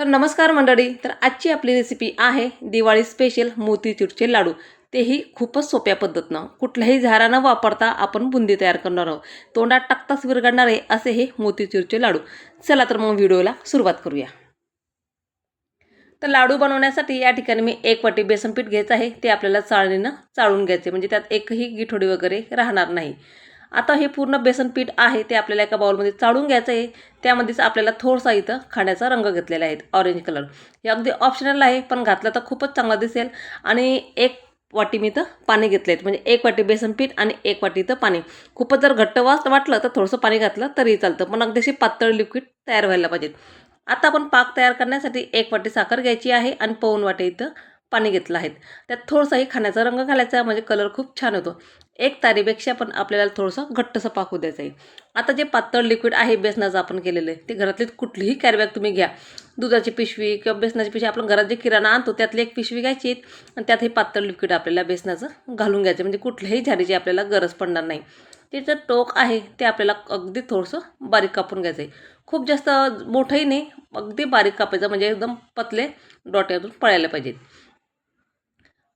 तर नमस्कार मंडळी तर आजची आपली रेसिपी आहे दिवाळी स्पेशल मोतीचूरचे लाडू. तेही खूपच सोप्या पद्धतीनं. कुठल्याही झारा न वापरता आपण बुंदी तयार करणार आहोत. तोंडात टाकताच विरघळणारे असे हे मोतीचूरचे लाडू. चला तर मग व्हिडिओला सुरुवात करूया. तर लाडू बनवण्यासाठी या ठिकाणी मी एक वाटी बेसन पीठ घ्यायचं आहे. ते आपल्याला चाळणीनं चाळून घ्यायचे म्हणजे त्यात एकही गिठोडी वगैरे राहणार नाही. आता हे पूर्ण बेसन पीठ आहे ते आपल्याला एका बाउलमध्ये चाळून घ्यायचं आहे. त्यामध्येच आपल्याला थोडसा इथं खाण्याचा रंग घेतलेला आहे ऑरेंज कलर हे अगदी ऑप्शनल आहे पण घातलं तर खूपच चांगला दिसेल. आणि एक वाटी मी इथं पाणी घेतले आहेत म्हणजे एक वाटी बेसन पीठ आणि एक वाटी इथं पाणी. खूपच जर घट्ट वास वाटलं तर थोडंसं पाणी घातलं तरी चालतं पण अगदीशी पातळ लिक्विड तयार व्हायला पाहिजेत. आता आपण पाक तयार करण्यासाठी एक वाटी साखर घ्यायची आहे आणि पाऊन वाटी इथं पाणी घेतलं आहे त्यात थोडंसाही खाण्याचा रंग घालायचा म्हणजे कलर खूप छान होतो. एक तारीपेक्षा पण आपल्याला थोडंसं घट्टसं पाकू द्यायचं आहे आता जे पातळ लिक्विड आहे बेसनाचं आपण केलेलं आहे ते घरातली कुठलीही कॅरीबॅग तुम्ही घ्या. दुधाची पिशवी किंवा बेसनाची पिशवी आपण घरात जे किराणा आणतो त्यातली एक पिशवी घ्यायची आणि त्यात हे पातळ लिक्विड आपल्याला बेसनाचं घालून घ्यायचं म्हणजे कुठल्याही झाडीची आपल्याला गरज पडणार नाही. त्याचं टोक आहे ते आपल्याला अगदी थोडंसं बारीक कापून घ्यायचं आहे खूप जास्त मोठंही नाही अगदी बारीक कापायचं म्हणजे एकदम पतले डोट्यातून पळायला पाहिजेत.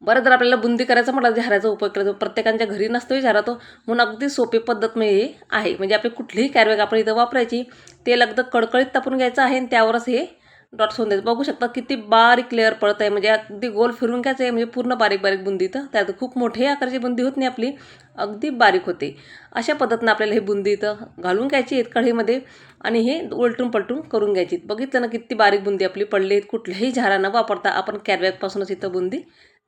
बरं जर आपल्याला बुंदी करायचं म्हटलं झाराचा उपयोग करायचा प्रत्येकांच्या घरी नसतोही झारा तो म्हणून अगदी सोपी पद्धत म्हणजे आहे. म्हणजे आपली कुठलीही कॅरबॅग आपण इथं वापरायची तेल अगदी कडकडीत तापून घ्यायचं आहे आणि त्यावरच हे डॉट्स होऊन द्यायचं. बघू शकता किती बारीक लेअर पडत आहे म्हणजे अगदी गोल फिरून घ्यायचं आहे म्हणजे पूर्ण बारीक बारीक बुंदी इथं. त्यात खूप मोठी आकाराची बुंदी होत नाही आपली अगदी बारीक होते. अशा पद्धतीनं आपल्याला हे बुंदी इथं घालून घ्यायची आहेत कढईमध्ये आणि हे उलटून पलटून करून घ्यायची बघितलं ना किती बारीक बुंदी आपली पडली आहेत. कुठल्याही झारा न वापरता आपण कॅरबॅगपासूनच इथं बुंदी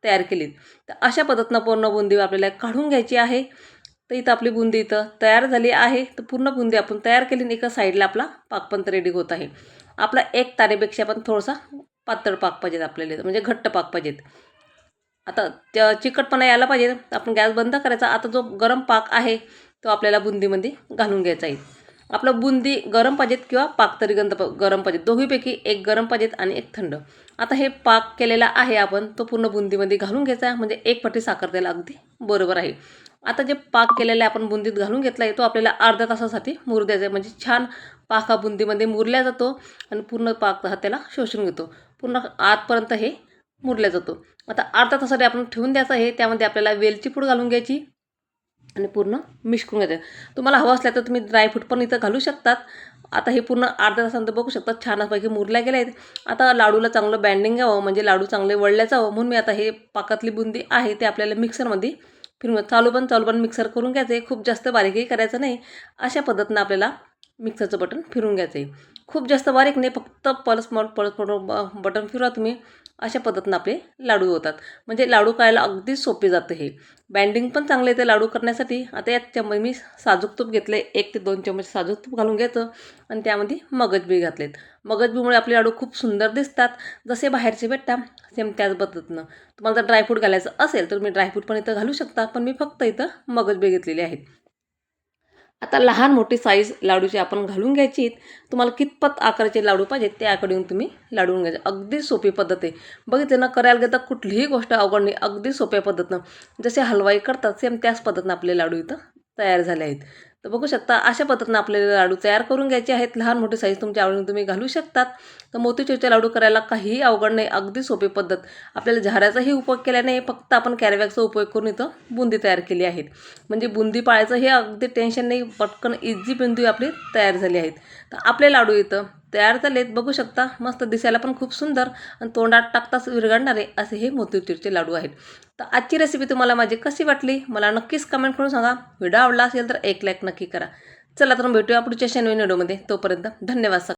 तयार केलीत. तर अशा पद्धतीनं पूर्ण बुंदी आपल्याला काढून घ्यायची आहे. तर इथं आपली बुंदी इथं तयार झाली आहे. तर पूर्ण बुंदी आपण तयार केली आणि एका साईडला आपला पाक पण रेडी होत आहे. आपला एक तारेपेक्षा पण थोडासा पातळ पाक पाहिजेत आपल्याला म्हणजे घट्ट पाक पाहिजेत. आता त्या चिकटपणा यायला पाहिजे. आपण गॅस बंद करायचा. आता जो गरम पाक आहे तो आपल्याला बुंदीमध्ये घालून घ्यायचा आहे. आपलं बुंदी गरम पाहिजेत किंवा पाक तरी गंध गरम पाहिजेत दोघीपैकी एक गरम पाहिजेत आणि एक थंड. आता हे पाक केलेला आहे आपण तो पूर्ण बुंदीमध्ये घालून घ्यायचा म्हणजे एक पट्टी साखर द्यायला अगदी बरोबर आहे. आता जे पाक केलेला आपण बुंदीत घालून घेतला आहे तो आपल्याला अर्ध्या तासासाठी मुर द्यायचा आहे. म्हणजे छान पाक हा बुंदीमध्ये मुरल्या जातो आणि पूर्ण पाक हा त्याला शोषून घेतो. पूर्ण आतपर्यंत हे मुरल्या जातो. आता अर्ध्या तासासाठी आपण ठेवून द्यायचं आहे त्यामध्ये आपल्याला वेलची पूड घालून घ्यायची आणि पूर्ण मिक्स करून घ्यायचं तुम्हाला हवं असल्या तर तुम्ही ड्रायफ्रूट पण इथं घालू शकतात आता हे पूर्ण अर्ध्या तासानंतर बघू शकतात छानपैकी मुरल्या गेले आहेत आता लाडूला चांगलं बँडिंग घ्यावं म्हणजे लाडू चांगले वळल्या जावं म्हणून मी आता हे पाकातली बुंदी आहे ते आपल्याला मिक्सरमध्ये फिरून चालू पण चालू पण मिक्सर करून घ्यायचं आहे खूप जास्त बारीकही करायचं नाही अशा पद्धतीनं आपल्याला मिक्सरचं बटन फिरून घ्यायचं आहे खूप जास्त बारीक नाही फक्त पल्स मॉल पल्स बटन फिरवा तुम्ही अशा पद्धतीनं आपले लाडू होतात. म्हणजे लाडू करायला अगदी सोपे जातं हे. बँडिंग पण चांगलं येते लाडू करण्यासाठी. आता यात चम्मच मी साजूक तूप घेतलं आहे एक ते दोन चम्मच साजूक तूप घालून घ्यायचं आणि त्यामध्ये मगजबी घातलेत. मगजबीमुळे आपले लाडू खूप सुंदर दिसतात. जसे बाहेरचे भेटतात सेम त्याच पद्धतीनं. तुम्हाला जर ड्रायफ्रूट घालायचं असेल तर मी ड्रायफ्रूट पण इथं घालू शकता. पण मी फक्त इथं मगजबी घेतलेली आहेत. आता लहान मोठी साईज लाडूची आपण घालून घ्यायची तुम्हाला कितपत आकाराचे लाडू पाहिजेत त्याकडून तुम्ही लाडून घ्यायचे अगदी सोपी पद्धत आहे. बघितलं ना करायला गेलं तर कुठलीही गोष्ट अवघड नाही अगदी सोप्या पद्धतीनं. जसे हलवाई करतात सेम त्याच पद्धतीनं आपले लाडू इथं तयार झाले आहेत. तर बघू शकता अशा पद्धतीनं आपल्याला लाडू तयार करून घ्यायचे आहेत. लहान मोठे साईज तुमच्या आवडीने तुम्ही घालू शकतात. तर मोतीचूरचे लाडू करायला काहीही अवघड नाही अगदी सोपी पद्धत. आपल्याला झाऱ्याचाही उपयोग केला नाही फक्त आपण कॅरबॅगचा उपयोग करून इथं बुंदी तयार केली आहेत. म्हणजे बुंदी पाळायचं हे अगदी टेन्शन नाही पटकन इझी बुंदी आपली तयार झाली आहेत. तर आपले लाडू इथं तयार झालेत. बघू शकता मस्त दिसायला पण खूप सुंदर आणि तोंडात टाकताच विरघळणारे असे हे मोतीचूरचे लाडू आहेत. तर आजची रेसिपी तुम्हाला माझी कशी वाटली? मला नक्कीच कमेंट करून सांगा. व्हिडिओ आवडला असेल तर एक लाईक नक्की करा. चला तर भेटूया पुढच्या शनिवारी व्हिडिओमध्ये तोपर्यंत धन्यवाद